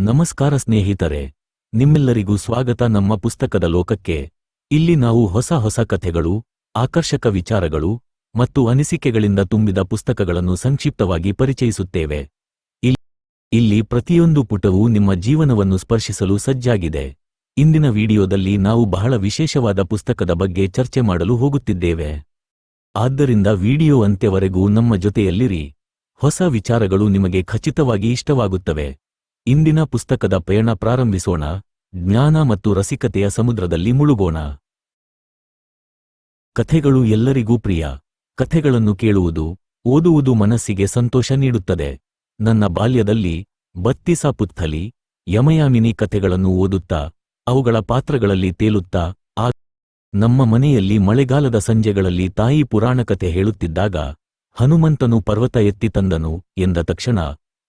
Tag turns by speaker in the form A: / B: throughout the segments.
A: ನಮಸ್ಕಾರ ಸ್ನೇಹಿತರೆ, ನಿಮ್ಮೆಲ್ಲರಿಗೂ ಸ್ವಾಗತ ನಮ್ಮ ಪುಸ್ತಕದ ಲೋಕಕ್ಕೆ. ಇಲ್ಲಿ ನಾವು ಹೊಸ ಹೊಸ ಕಥೆಗಳು, ಆಕರ್ಷಕ ವಿಚಾರಗಳು ಮತ್ತು ಅನಿಸಿಕೆಗಳಿಂದ ತುಂಬಿದ ಪುಸ್ತಕಗಳನ್ನು ಸಂಕ್ಷಿಪ್ತವಾಗಿ ಪರಿಚಯಿಸುತ್ತೇವೆ. ಇಲ್- ಇಲ್ಲಿ ಪ್ರತಿಯೊಂದು ಪುಟವೂ ನಿಮ್ಮ ಜೀವನವನ್ನು ಸ್ಪರ್ಶಿಸಲು ಸಜ್ಜಾಗಿದೆ. ಇಂದಿನ ವಿಡಿಯೋದಲ್ಲಿ ನಾವು ಬಹಳ ವಿಶೇಷವಾದ ಪುಸ್ತಕದ ಬಗ್ಗೆ ಚರ್ಚೆ ಮಾಡಲು ಹೋಗುತ್ತಿದ್ದೇವೆ. ಆದ್ದರಿಂದ ವಿಡಿಯೋ ಅಂತ್ಯವರೆಗೂ ನಮ್ಮ ಜೊತೆಯಲ್ಲಿರಿ. ಹೊಸ ವಿಚಾರಗಳು ನಿಮಗೆ ಖಚಿತವಾಗಿ ಇಷ್ಟವಾಗುತ್ತವೆ. ಇಂದಿನ ಪುಸ್ತಕದ ಪಯಣ ಪ್ರಾರಂಭಿಸೋಣ, ಜ್ಞಾನ ಮತ್ತು ರಸಿಕತೆಯ ಸಮುದ್ರದಲ್ಲಿ ಮುಳುಗೋಣ. ಕಥೆಗಳು ಎಲ್ಲರಿಗೂ ಪ್ರಿಯ, ಕಥೆಗಳನ್ನು ಕೇಳುವುದು, ಓದುವುದು ಮನಸ್ಸಿಗೆ ಸಂತೋಷ ನೀಡುತ್ತದೆ. ನನ್ನ ಬಾಲ್ಯದಲ್ಲಿ ಬತ್ತಿಸ ಪುತ್ಥಲಿ ಯಮಯಾಮಿನಿ ಕಥೆಗಳನ್ನು ಓದುತ್ತಾ, ಅವುಗಳ ಪಾತ್ರಗಳಲ್ಲಿ ತೇಲುತ್ತಾ, ಆ ನಮ್ಮ ಮನೆಯಲ್ಲಿ ಮಳೆಗಾಲದ ಸಂಜೆಗಳಲ್ಲಿ ತಾಯಿ ಪುರಾಣ ಕಥೆ ಹೇಳುತ್ತಿದ್ದಾಗ, ಹನುಮಂತನು ಪರ್ವತ ಎತ್ತಿ ತಂದನು ಎಂದ ತಕ್ಷಣ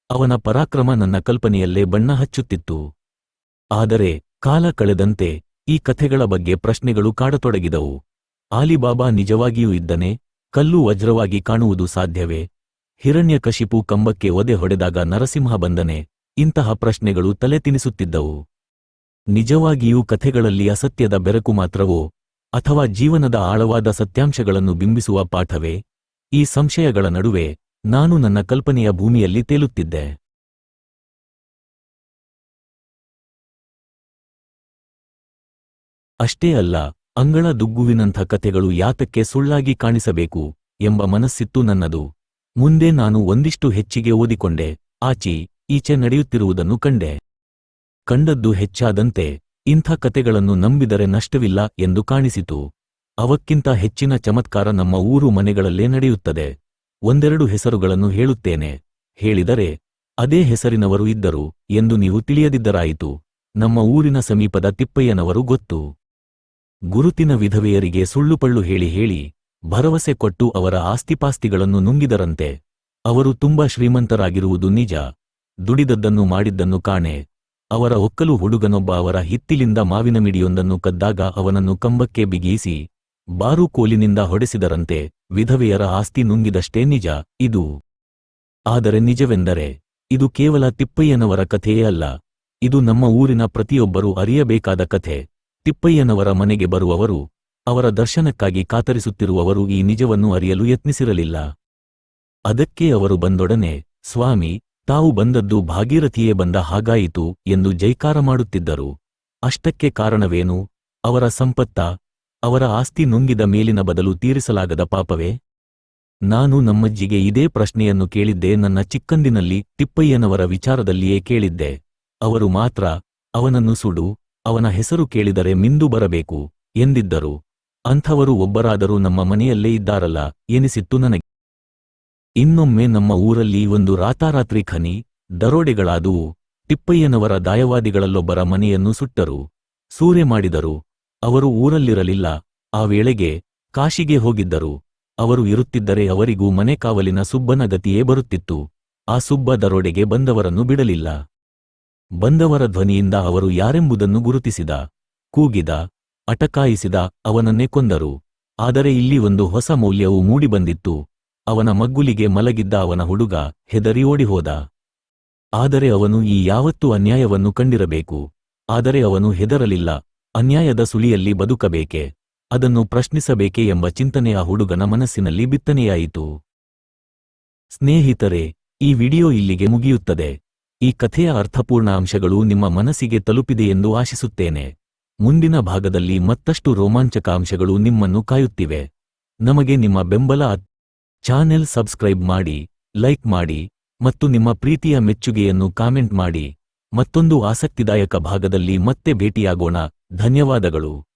A: ಅವನ ಪರಾಕ್ರಮ ನನ್ನ ಕಲ್ಪನೆಯಲ್ಲೇ ಬಣ್ಣ ಹಚ್ಚುತ್ತಿತ್ತು. ಆದರೆ ಕಾಲ ಕಳೆದಂತೆ ಈ ಕಥೆಗಳ ಬಗ್ಗೆ ಪ್ರಶ್ನೆಗಳು ಕಾಡತೊಡಗಿದವು. ಆಲಿಬಾಬಾ ನಿಜವಾಗಿಯೂ ಇದ್ದನೆ, ಕಲ್ಲು ವಜ್ರವಾಗಿ ಕಾಣುವುದು ಸಾಧ್ಯವೇ? ಹಿರಣ್ಯಕಶಿಪು ಕಂಬಕ್ಕೆ ಒದೆ ಹೊಡೆದಾಗ ನರಸಿಂಹ ಬಂದನೆ, ಇಂತಹ ಪ್ರಶ್ನೆಗಳು ತಲೆ ತಿನಿಸುತ್ತಿದ್ದವು. ನಿಜವಾಗಿಯೂ ಕಥೆಗಳಲ್ಲಿ ಅಸತ್ಯದ ಬೆರಕು ಮಾತ್ರವೋ, ಅಥವಾ ಜೀವನದ ಆಳವಾದ ಸತ್ಯಾಂಶಗಳನ್ನು ಬಿಂಬಿಸುವ ಪಾಠವೇ? ಈ ಸಂಶಯಗಳ ನಡುವೆ ನಾನು ನನ್ನ ಕಲ್ಪನೆಯ ಭೂಮಿಯಲ್ಲಿ ತೇಲುತ್ತಿದ್ದೆ. ಅಷ್ಟೇ ಅಲ್ಲ, ಅಂಗಳ ದುಗ್ಗುವಿನಂಥ ಕಥೆಗಳು ಯಾತಕ್ಕೆ ಸುಳ್ಳಾಗಿ ಕಾಣಿಸಬೇಕು ಎಂಬ ಮನಸ್ಸಿತ್ತು ನನ್ನದು. ಮುಂದೆ ನಾನು ಒಂದಿಷ್ಟು ಹೆಚ್ಚಿಗೆ ಓದಿಕೊಂಡೆ, ಆಚಿ, ಈಚೆ ನಡೆಯುತ್ತಿರುವುದನ್ನು ಕಂಡೆ. ಕಂಡದ್ದು ಹೆಚ್ಚಾದಂತೆ, ಇಂಥ ಕತೆಗಳನ್ನು ನಂಬಿದರೆ ನಷ್ಟವಿಲ್ಲ ಎಂದು ಕಾಣಿಸಿತು. ಅವಕ್ಕಿಂತ ಹೆಚ್ಚಿನ ಚಮತ್ಕಾರ ನಮ್ಮ ಊರು ಮನೆಗಳಲ್ಲೇ ನಡೆಯುತ್ತದೆ. ಒಂದೆರಡು ಹೆಸರುಗಳನ್ನು ಹೇಳುತ್ತೇನೆ. ಹೇಳಿದರೆ, ಅದೇ ಹೆಸರಿನವರು ಇದ್ದರು ಎಂದು ನೀವು ತಿಳಿಯದಿದ್ದರಾಯಿತು. ನಮ್ಮ ಊರಿನ ಸಮೀಪದ ತಿಪ್ಪಯ್ಯನವರು ಗೊತ್ತು. ಗುರುತಿನ ವಿಧವೆಯರಿಗೆ ಸುಳ್ಳುಪಳ್ಳು ಹೇಳಿ ಹೇಳಿ, ಭರವಸೆ ಕೊಟ್ಟು ಅವರ ಆಸ್ತಿಪಾಸ್ತಿಗಳನ್ನು ನುಂಗಿದರಂತೆ. ಅವರು ತುಂಬಾ ಶ್ರೀಮಂತರಾಗಿರುವುದು ನಿಜ. ದುಡಿದದ್ದನ್ನು ಮಾಡಿದ್ದನ್ನು ಕಾಣೆ. ಅವರ ಒಕ್ಕಲು ಹುಡುಗನೊಬ್ಬ ಅವರ ಹಿತ್ತಿಲಿಂದ ಮಾವಿನ ಮಿಡಿಯೊಂದನ್ನು ಕದ್ದಾಗ ಅವನನ್ನು ಕಂಬಕ್ಕೆ ಬಿಗಿಯಿಸಿ ಬಾರು ಕೋಲಿನಿಂದ ಹೊಡೆಸಿದರಂತೆ ವಿಧವೆಯರ ಆಸ್ತಿ ನುಂಗಿದಷ್ಟೇ ನಿಜ, ಇದು. ಆದರೆ ನಿಜವೆಂದರೆ, ಇದು ಕೇವಲ ತಿಪ್ಪಯ್ಯನವರ ಕಥೆಯೇ ಅಲ್ಲ. ಇದು ನಮ್ಮ ಊರಿನ ಪ್ರತಿಯೊಬ್ಬರೂ ಅರಿಯಬೇಕಾದ ಕಥೆ. ತಿಪ್ಪಯ್ಯನವರ ಮನೆಗೆ ಬರುವವರು, ಅವರ ದರ್ಶನಕ್ಕಾಗಿ ಕಾತರಿಸುತ್ತಿರುವವರು ಈ ನಿಜವನ್ನು ಅರಿಯಲು ಯತ್ನಿಸಿರಲಿಲ್ಲ. ಅದಕ್ಕೆ ಅವರು ಬಂದೊಡನೆ, ಸ್ವಾಮಿ, ತಾವು ಬಂದದ್ದು ಭಾಗೀರಥಿಯೇ ಬಂದ ಹಾಗಾಯಿತು ಎಂದು ಜೈಕಾರ ಮಾಡುತ್ತಿದ್ದರು. ಅಷ್ಟಕ್ಕೆ ಕಾರಣವೇನು? ಅವರ ಸಂಪತ್ತ ಅವರ ಆಸ್ತಿ ನುಂಗಿದ ಮೇಲಿನ ಬದಲು ತೀರಿಸಲಾಗದ ಪಾಪವೇ? ನಾನು ನಮ್ಮಜ್ಜಿಗೆ ಇದೇ ಪ್ರಶ್ನೆಯನ್ನು ಕೇಳಿದ್ದೆ ನನ್ನ ಚಿಕ್ಕಂದಿನಲ್ಲಿ ತಿಪ್ಪಯ್ಯನವರ ವಿಚಾರದಲ್ಲಿಯೇ ಕೇಳಿದ್ದೆ. ಅವರು ಮಾತ್ರ, ಅವನನ್ನು ಸುಡು, ಅವನ ಹೆಸರು ಕೇಳಿದರೆ ಮಿಂದು ಬರಬೇಕು, ಎಂದಿದ್ದರು. ಅಂಥವರು ಒಬ್ಬರಾದರೂ ನಮ್ಮ ಮನೆಯಲ್ಲೇ ಇದ್ದಾರಲ್ಲ, ಎನಿಸಿತ್ತು ನನಗೆ. ಇನ್ನೊಮ್ಮೆ ನಮ್ಮ ಊರಲ್ಲಿ ಒಂದು ರಾತಾರಾತ್ರಿ ಖನಿ, ದರೋಡೆಗಳಾದುವು. ತಿಪ್ಪಯ್ಯನವರ ದಾಯವಾದಿಗಳಲ್ಲೊಬ್ಬರ ಮನೆಯನ್ನು ಸುಟ್ಟರು. ಸೂರೆ ಮಾಡಿದರು. ಅವರು ಊರಲ್ಲಿರಲಿಲ್ಲ. ಆ ವೇಳೆಗೆ ಕಾಶಿಗೆ ಹೋಗಿದ್ದರು. ಅವರು ಇರುತ್ತಿದ್ದರೆ ಅವರಿಗೂ ಮನೆ ಕಾವಲಿನ ಸುಬ್ಬನ ಗತಿಯೇ ಬರುತ್ತಿತ್ತು. ಆ ಸುಬ್ಬ ದರೋಡೆಗೆ ಬಂದವರನ್ನು ಬಿಡಲಿಲ್ಲ. ಬಂದವರ ಧ್ವನಿಯಿಂದ ಅವರು ಯಾರೆಂಬುದನ್ನು ಗುರುತಿಸಿದ, ಕೂಗಿದ, ಅಟಕಾಯಿಸಿದ ಅವನನ್ನೇ ಕೊಂದರು. ಆದರೆ ಇಲ್ಲಿ ಒಂದು ಹೊಸ ಮೌಲ್ಯವು ಮೂಡಿಬಂದಿತ್ತು. ಅವನ ಮಗ್ಗುಲಿಗೆ ಮಲಗಿದ್ದ ಅವನ ಹುಡುಗ ಹೆದರಿ ಓಡಿಹೋದ. ಆದರೆ ಅವನು ಈ ಯಾವತ್ತೂ ಅನ್ಯಾಯವನ್ನು ಕಂಡಿರಬೇಕು. ಆದರೆ ಅವನು ಹೆದರಲಿಲ್ಲ. ಅನ್ಯಾಯದ ಸುಳಿಯಲ್ಲಿ ಬದುಕಬೇಕೆ? ಅದನ್ನು ಪ್ರಶ್ನಿಸಬೇಕೆ ಎಂಬ ಚಿಂತನೆಯ ಹುಡುಗನ ಮನಸ್ಸಿನಲ್ಲಿ ಬಿತ್ತನೆಯಾಯಿತು. ಸ್ನೇಹಿತರೆ, ಈ ವಿಡಿಯೋ ಇಲ್ಲಿಗೆ ಮುಗಿಯುತ್ತದೆ. ಈ ಕಥೆಯ ಅರ್ಥಪೂರ್ಣ ಅಂಶಗಳು ನಿಮ್ಮ ಮನಸ್ಸಿಗೆ ತಲುಪಿದೆಯೆಂದು ಆಶಿಸುತ್ತೇನೆ. ಮುಂದಿನ ಭಾಗದಲ್ಲಿ ಮತ್ತಷ್ಟು ರೋಮಾಂಚಕ ಅಂಶಗಳು ನಿಮ್ಮನ್ನು ಕಾಯುತ್ತಿವೆ. ನಮಗೆ ನಿಮ್ಮ ಬೆಂಬಲ ಚಾನೆಲ್ ಸಬ್ಸ್ಕ್ರೈಬ್ ಮಾಡಿ, ಲೈಕ್ ಮಾಡಿ, ಮತ್ತು ನಿಮ್ಮ ಪ್ರೀತಿಯ ಮೆಚ್ಚುಗೆಯನ್ನು ಕಾಮೆಂಟ್ ಮಾಡಿ. ಮತ್ತೊಂದು ಆಸಕ್ತಿದಾಯಕ ಭಾಗದಲ್ಲಿ ಮತ್ತೆ ಭೇಟಿಯಾಗೋಣ. ಧನ್ಯವಾದಗಳು.